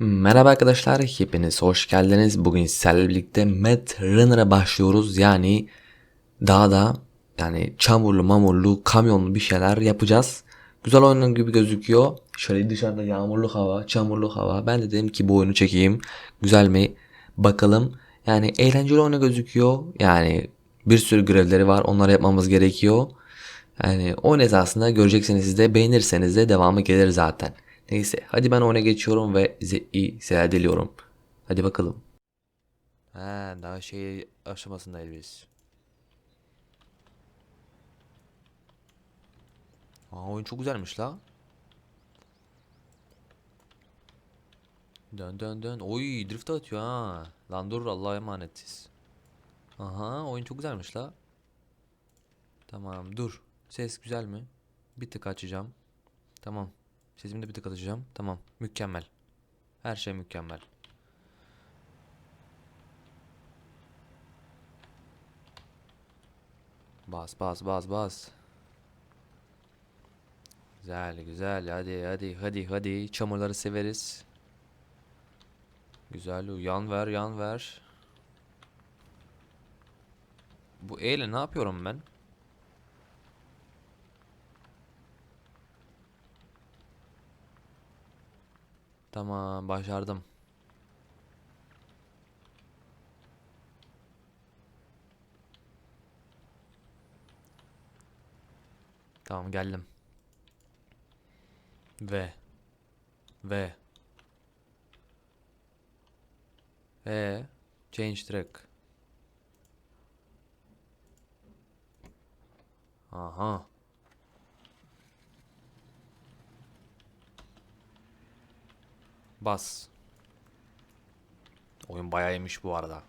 Merhaba arkadaşlar, hepiniz hoş geldiniz. Bugün sizlerle birlikte Mad Runner'a başlıyoruz. Yani dağda yani çamurlu mamurlu kamyonlu bir şeyler yapacağız. Güzel oyun gibi gözüküyor. Şöyle dışarıda yağmurlu hava, çamurlu hava. Ben de dedim ki bu oyunu çekeyim. Güzel mi? Bakalım. Yani eğlenceli oyun gözüküyor. Yani bir sürü görevleri var. Onları yapmamız gerekiyor. Yani oyun esasında göreceksiniz siz de beğenirseniz de devamı gelir zaten. Neyse hadi ben oyuna geçiyorum ve size iyi seyirler diliyorum. Hadi bakalım. Ha, daha şey aşamasındayız biz. Aa, oyun çok güzelmiş la. Dön dön dön. Oy drift atıyor ha. Lan dur Allah'a emanetiz. Aha oyun çok güzelmiş la. Tamam dur. Ses güzel mi? Bir tık açacağım. Tamam. Sesimi bir tık açacağım. Tamam. Mükemmel. Her şey mükemmel. Bas bas bas bas. Güzel güzel. Hadi hadi hadi hadi. Çamurları severiz. Güzel. Yan ver yan ver. Bu E ne yapıyorum ben? Tamam başardım. Tamam geldim. Ve ve e change track. Aha. Bas. Oyun bayağı iyiymiş bu arada.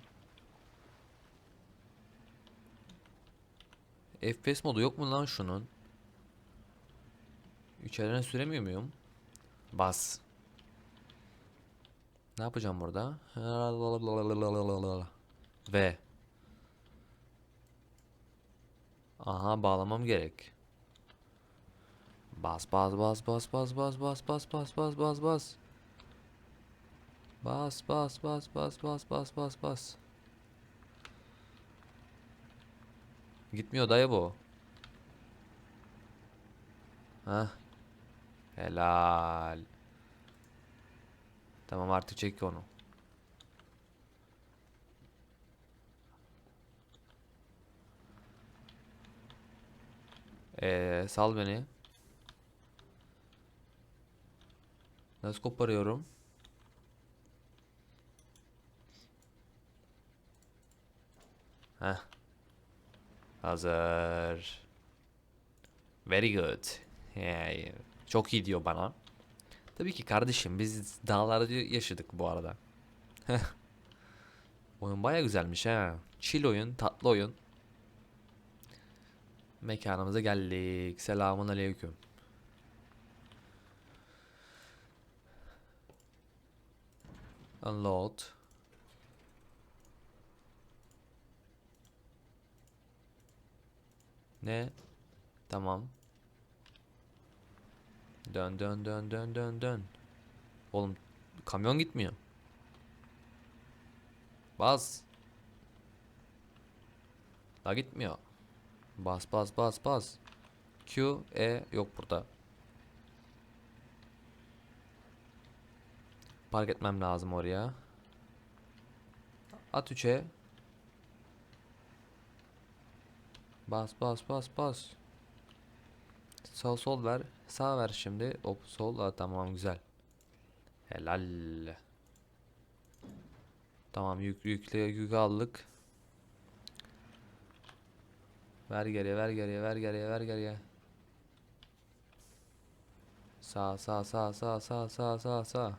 FPS modu yok mu lan şunun? İçeriden süremiyor muyum? Bas. Ne yapacağım burada? Ve. Aha bağlamam gerek. Bas bas bas bas bas bas bas bas bas bas bas bas. Bas bas bas bas bas bas bas bas. Gitmiyor dayı bu. Hah. Helal. Tamam artık çek onu. Ee, sal beni. Nasıl koparıyorum? Heh. Hazır. Very good. Yani çok iyi diyor bana. Tabii ki kardeşim biz dağlarda yaşadık bu arada. oyun baya güzelmiş ha. Chill oyun, tatlı oyun. Mekanımıza geldik. Selamun aleyküm. Unload. Ne? Tamam. Dön dön dön dön dön dön. Oğlum kamyon gitmiyor. Bas. La gitmiyor. Bas bas bas bas. Q E yok burada. Park etmem lazım oraya. At 3'e. Bas bas bas bas. Sol sol ver. Sağ ver şimdi. Hop sol. Aa, tamam güzel. Helal. Tamam yük yükle yük aldık. Ver geriye ver geriye ver geriye ver geriye. Sağ sağ sağ sağ sağ sağ sağ sağ.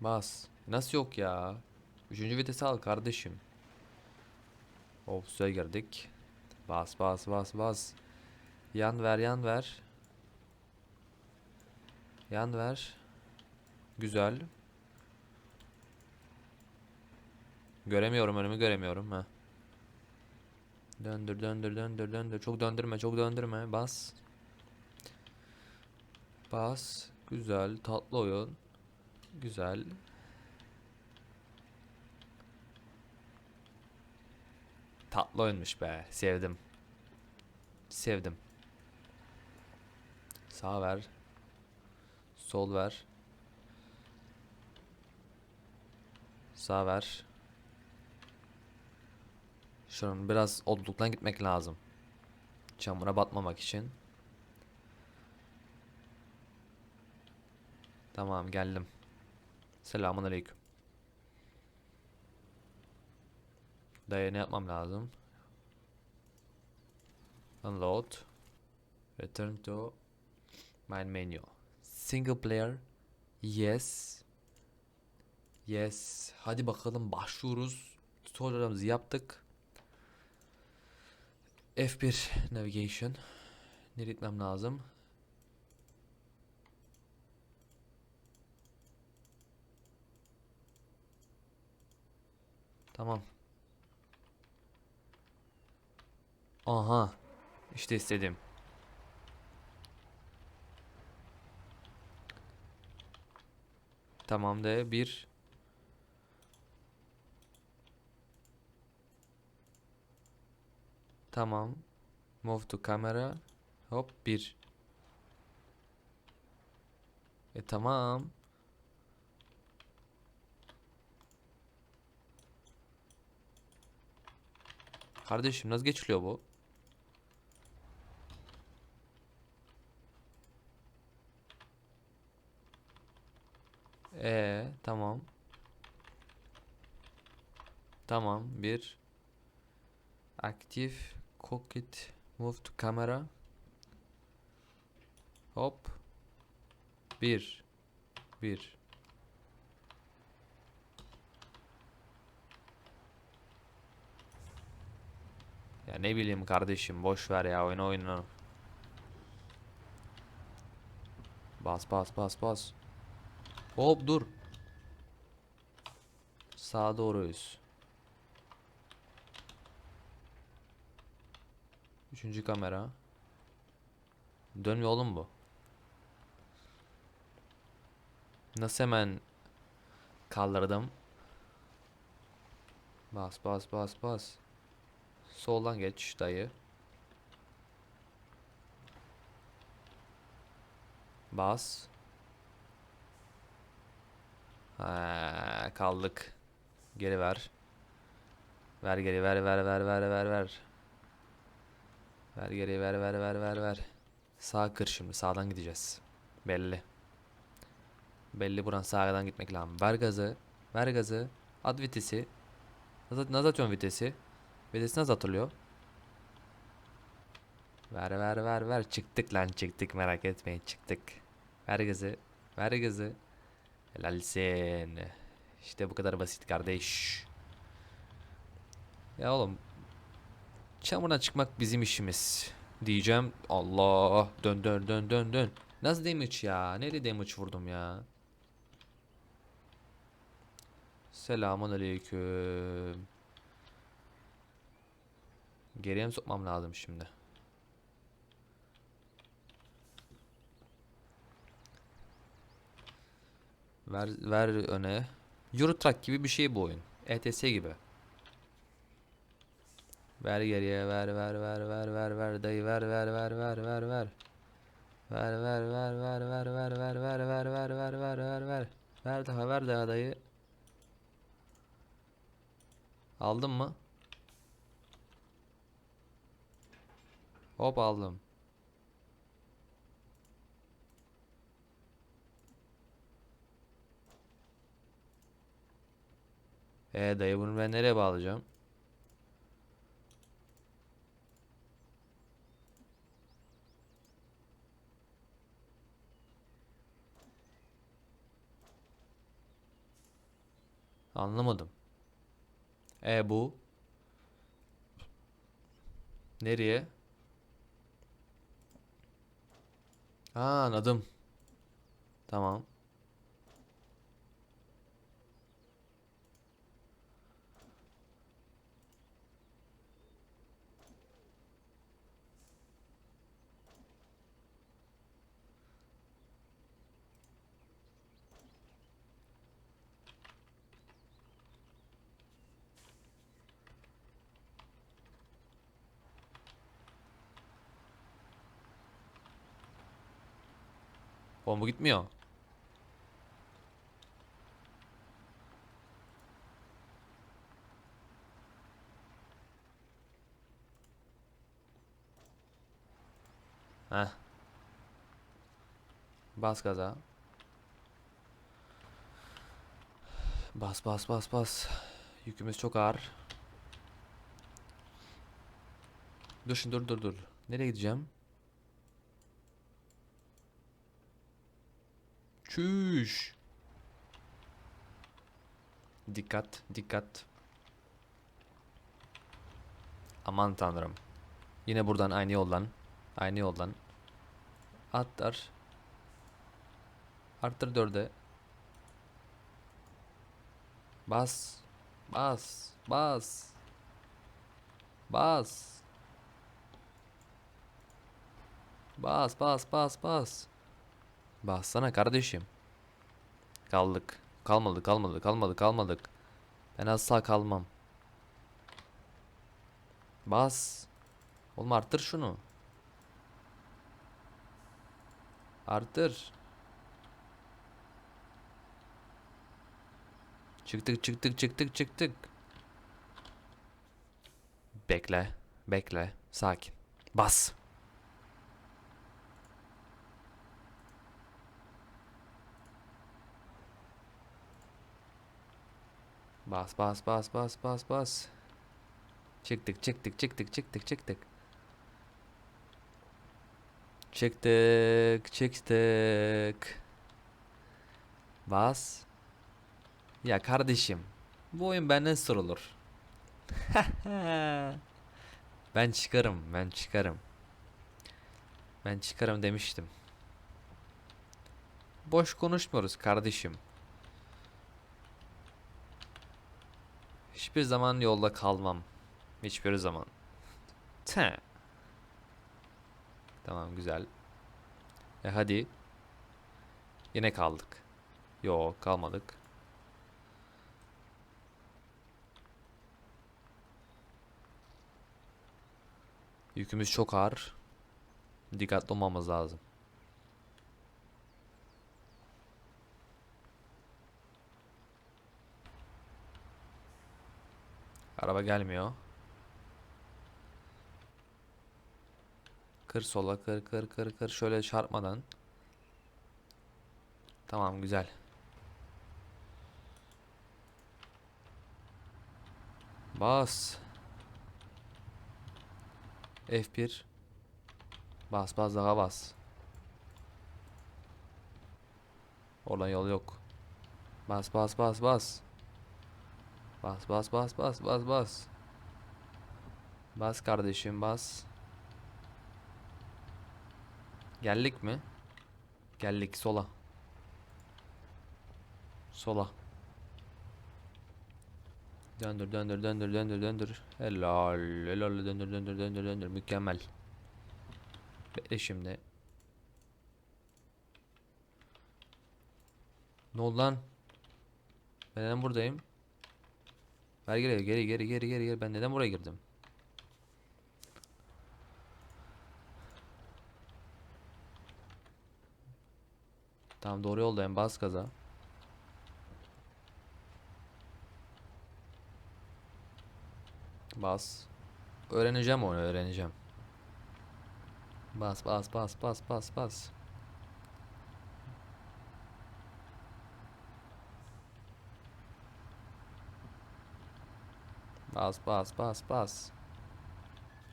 Bas. Nasıl yok ya? Üçüncü vitesi al kardeşim. Suya girdik. Bas bas bas bas. Yan ver yan ver. Yan ver. Güzel. Göremiyorum önümü göremiyorum ha. Döndür döndür döndür döndür. Çok döndürme çok döndürme. Bas. Bas. Güzel tatlı oyun. Güzel. Tatlı oyunmuş be. Sevdim. Sevdim. Sağ ver. Sol ver. Sağ ver. Şunun biraz odluktan gitmek lazım. Çamura batmamak için. Tamam geldim. Selamun aleyküm. Dayı ne yapmam lazım? Unload. Return to my menu. Single player. Yes. Yes. Hadi bakalım başlıyoruz. Tutorial'ımızı yaptık. F1 navigation. Nereye gitmem lazım? Tamam. Aha. İşte istedim. Tamam de bir. Tamam. Move to camera. Hop bir. E tamam. Kardeşim nasıl geçiliyor bu? Ee, tamam. Tamam, bir aktif cockpit move to camera. Hop. Bir. Bir. Ya ne bileyim kardeşim boş ver ya oyna oyna. Bas bas bas bas. Hop dur. Sağa doğruyuz. Üçüncü kamera. Dönmüyor oğlum bu. Nasıl hemen kaldırdım? Bas bas bas bas. Soldan geç dayı. Bas. Ha, kaldık. Geri ver. Ver geri ver ver ver ver ver ver. Ver geri ver ver ver ver ver. Sağ kır şimdi sağdan gideceğiz. Belli. Belli buran sağdan gitmek lazım. Ver gazı. Ver gazı. At vitesi. Nasıl, vitesi? Vitesi nasıl atılıyor? Ver ver ver ver. Çıktık lan çıktık merak etmeyin çıktık. Ver gazı. Ver gazı. Helalsin. İşte bu kadar basit kardeş. Ya oğlum. Çamurdan çıkmak bizim işimiz. Diyeceğim. Allah. Dön dön dön dön dön. Nasıl damage ya? Nereye damage vurdum ya? Selamun aleyküm. Geriye mi sokmam lazım şimdi? Ver, ver öne. Euro gibi bir şey bu oyun. ETS gibi. Ver geriye ver ver ver ver ver ver dayı ver ver ver ver ver ver. Ver ver ver ver ver ver ver ver ver ver ver ver ver ver. Ver daha ver daha dayı. Aldın mı? Hop aldım. E dayı bunu ben nereye bağlayacağım? Anlamadım. E bu? Nereye? Ha anladım. Tamam. Bu gitmiyor. Heh. Bas gaza. Bas bas bas bas. Yükümüz çok ağır. Dur şimdi dur dur dur. Nereye gideceğim? Çüş. Dikkat, dikkat. Aman tanrım. Yine buradan aynı yoldan. Aynı yoldan. Atlar. Arttır dörde. Bas. Bas. Bas. Bas. Bas bas bas bas. Bassana kardeşim. Kaldık. Kalmadı kalmadı kalmadı kalmadık. Ben asla kalmam. Bas. Oğlum arttır şunu. Arttır. Çıktık çıktık çıktık çıktık. Bekle. Bekle. Sakin. Bas. Bas bas bas bas bas bas. Çıktık çıktık çıktık çıktık çıktık. Çıktık çıktık. Bas. Ya kardeşim. Bu oyun benden sorulur. ben çıkarım ben çıkarım. Ben çıkarım demiştim. Boş konuşmuyoruz kardeşim. Hiçbir zaman yolda kalmam. Hiçbir zaman. Te. Tamam güzel. E hadi. Yine kaldık. Yo kalmadık. Yükümüz çok ağır. Dikkatli olmamız lazım. Araba gelmiyor. Kır sola kır kır kır kır şöyle çarpmadan. Tamam güzel. Bas. F1. Bas bas daha bas. Oradan yol yok. Bas bas bas bas. Bas bas bas bas bas bas. Bas kardeşim bas. Geldik mi? Geldik sola. Sola. Döndür döndür döndür döndür döndür. Helal helal döndür döndür döndür döndür mükemmel. Bekle şimdi. Ne oldu lan? Ben buradayım? Ver geri geri geri geri geri geri ben neden buraya girdim? Tamam doğru yoldayım bas gaza. Bas. Öğreneceğim onu öğreneceğim. Bas bas bas bas bas bas. Bas bas bas bas.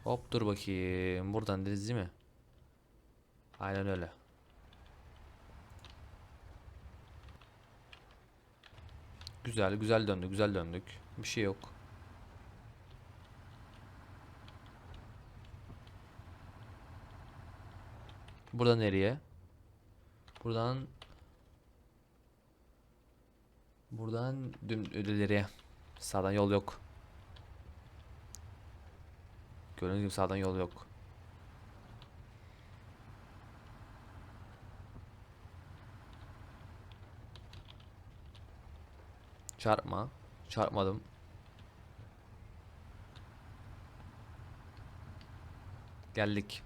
Hop dur bakayım. Buradan deniz değil mi? Aynen öyle. Güzel güzel döndü güzel döndük. Bir şey yok. Burada nereye? Buradan Buradan düm ileriye. Sağdan yol yok. Gördüğünüz gibi sağdan yol yok. Çarpma. Çarpmadım. Geldik.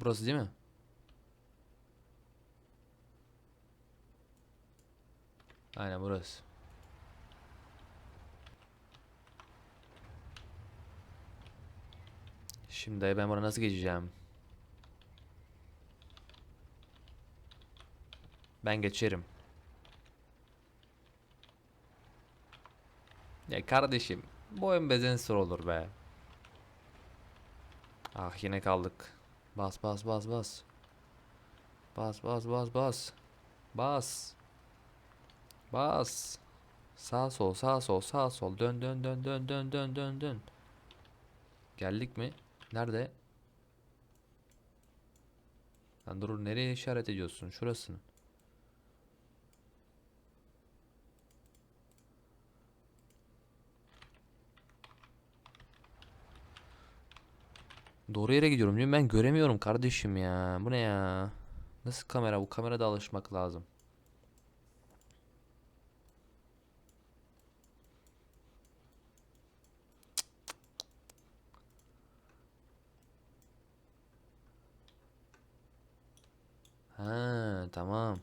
Burası değil mi? Aynen burası. Şimdi ben buraya nasıl geçeceğim? Ben geçerim. Ya kardeşim, bu oyun bezen zor olur be. Ah yine kaldık. Bas bas bas bas. Bas bas bas bas. Bas. Bas. Sağ sol sağ sol sağ sol dön dön dön dön dön dön dön dön. Geldik mi? Nerede? Lan dur nereye işaret ediyorsun? Şurasını. Doğru yere gidiyorum diyorum ben göremiyorum kardeşim ya. Bu ne ya? Nasıl kamera? Bu kamerada alışmak lazım. Ha tamam.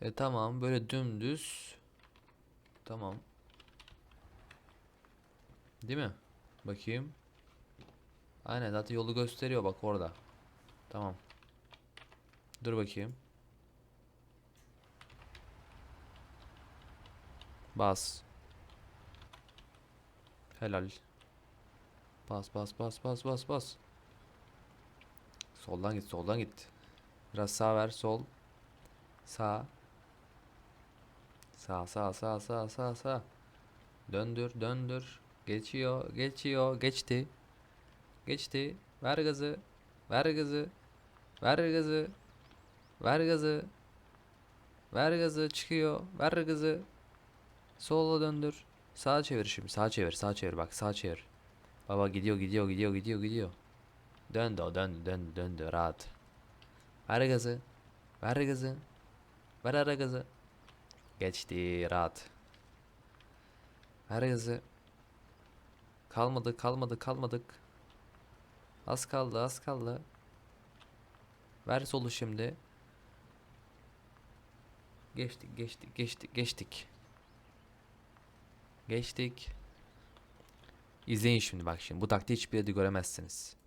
E tamam böyle dümdüz. Tamam. Değil mi? Bakayım. Aynen zaten yolu gösteriyor bak orada. Tamam. Dur bakayım. Bas. Helal. Bas bas bas bas bas bas. Soldan git soldan git. Biraz sağ ver sol. Sağ. Sağ sağ sağ sağ sağ sağ. Döndür döndür. Geçiyor geçiyor geçti. Geçti. Ver gazı. Ver gazı. Ver gazı. Ver gazı. Ver gazı çıkıyor. Ver gazı. Sola döndür. Sağa çevir şimdi. Sağa çevir. Sağa çevir. Bak sağa çevir. Baba gidiyor gidiyor gidiyor gidiyor gidiyor. Döndü o döndü döndü döndü rahat. Ver gazı. Ver gazı. Ver ara gazı. Geçti rahat. Ver gazı. Kalmadı kalmadı kalmadık. Az kaldı az kaldı. Ver solu şimdi. Geçtik geçtik geçtik geçtik. Geçtik. İzleyin şimdi bak şimdi. Bu taktiği hiçbir yerde göremezsiniz.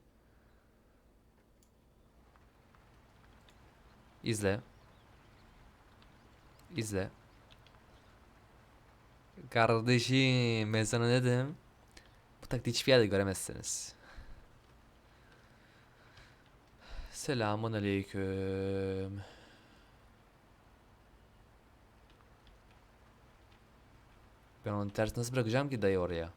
İzle. İzle. Kardeşim ben sana dedim? Bu taktiği hiçbir yerde göremezsiniz. Selamun aleyküm. Ben onu ters nasıl bırakacağım ki dayı oraya?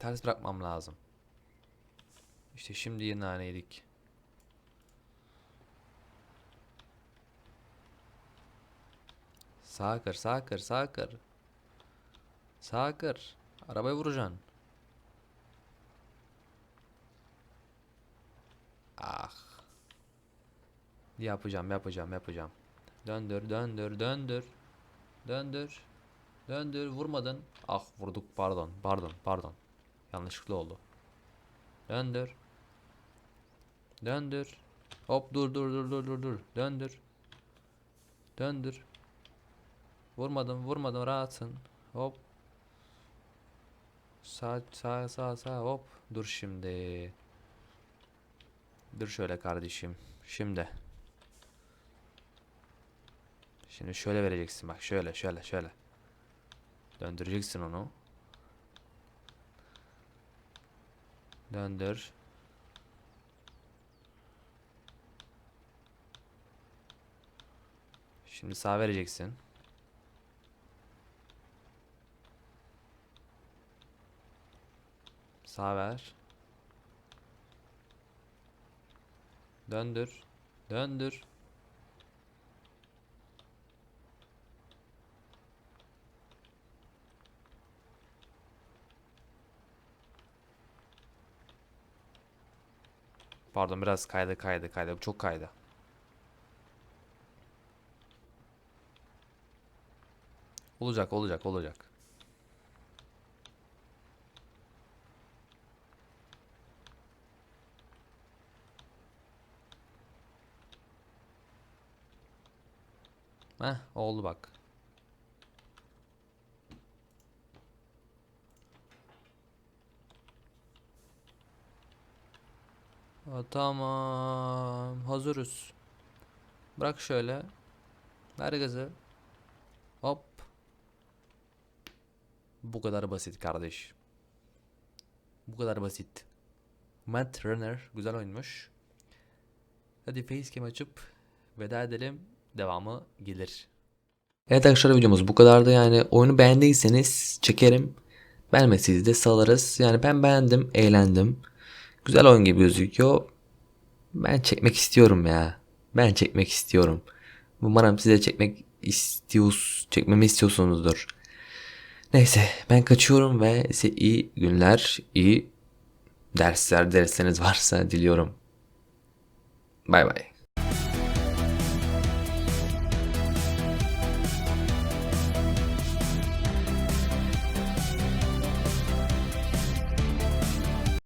Ters bırakmam lazım. İşte şimdi yine naneydik. Sağa kır, sağa kır, sağa kır. Sağa kır. Arabaya vuracaksın. Ah. Yapacağım, yapacağım, yapacağım. Döndür, döndür, döndür. Döndür. Döndür, vurmadın. Ah vurduk, pardon, pardon, pardon. Yanlışlıkla oldu. Döndür. Döndür. Hop dur dur dur dur dur dur. Döndür. Döndür. Vurmadım vurmadım rahatsın. Hop. Sağ sağ sağ sağ hop. Dur şimdi. Dur şöyle kardeşim. Şimdi. Şimdi şöyle vereceksin bak şöyle şöyle şöyle. Döndüreceksin onu. Döndür. Şimdi sağ vereceksin. Sağ ver. Döndür. Döndür. Pardon biraz kaydı kaydı kaydı. Çok kaydı. Olacak olacak olacak. Heh oldu bak. Tamam hazırız. Bırak şöyle. Ver gazı. Hop. Bu kadar basit kardeş. Bu kadar basit. Matt Runner güzel oyunmuş. Hadi facecam açıp veda edelim. Devamı gelir. Evet arkadaşlar videomuz bu kadardı. Yani oyunu beğendiyseniz çekerim. Beğenmediyseniz de salarız. Yani ben beğendim, eğlendim. Güzel oyun gibi gözüküyor. Ben çekmek istiyorum ya. Ben çekmek istiyorum. Umarım size çekmek istiyoruz, çekmemi istiyorsunuzdur. Neyse ben kaçıyorum ve size iyi günler, iyi dersler, dersleriniz varsa diliyorum. Bay bay.